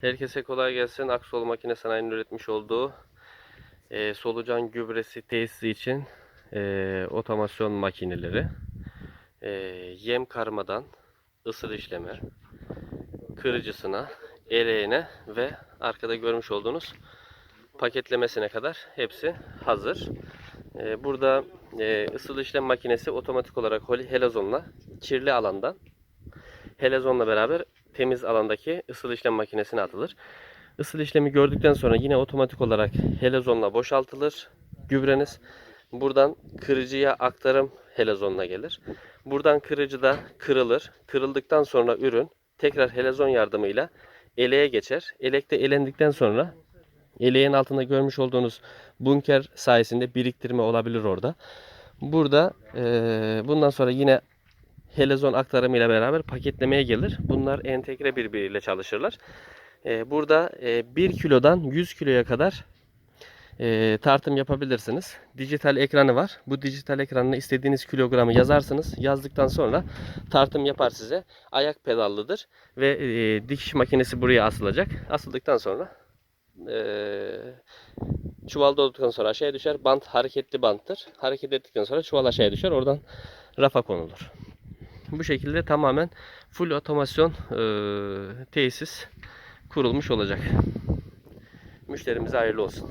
Herkese kolay gelsin. Aksol Makine Sanayi'nin üretmiş olduğu e, solucan gübresi tesisi için e, otomasyon makineleri. E, yem karmadan ısır işleme, kırıcısına, eleğine ve arkada görmüş olduğunuz paketlemesine kadar hepsi hazır. E, burada e, ısıl işlem makinesi otomatik olarak helazonla kirli alandan helazonla beraber temiz alandaki ısıl işlem makinesine atılır. Isıl işlemi gördükten sonra yine otomatik olarak helazonla boşaltılır gübreniz. Buradan kırıcıya aktarım helazonla gelir. Buradan kırıcı da kırılır. Kırıldıktan sonra ürün tekrar helazon yardımıyla eleğe geçer. Elekte elendikten sonra eleğin altında görmüş olduğunuz bunker sayesinde biriktirme olabilir orada. Burada eee, bundan sonra yine helezon aktarımıyla beraber paketlemeye gelir. Bunlar entegre birbiriyle çalışırlar. Ee, burada e, 1 kilodan 100 kiloya kadar e, tartım yapabilirsiniz. Dijital ekranı var. Bu dijital ekranına istediğiniz kilogramı yazarsınız. Yazdıktan sonra tartım yapar size. Ayak pedallıdır ve e, dikiş makinesi buraya asılacak. Asıldıktan sonra e, çuval dolduktan sonra aşağıya düşer. Bant hareketli banttır. Hareket ettikten sonra çuval aşağıya düşer. Oradan rafa konulur. Bu şekilde tamamen full otomasyon e, tesis kurulmuş olacak. Müşterimize hayırlı olsun.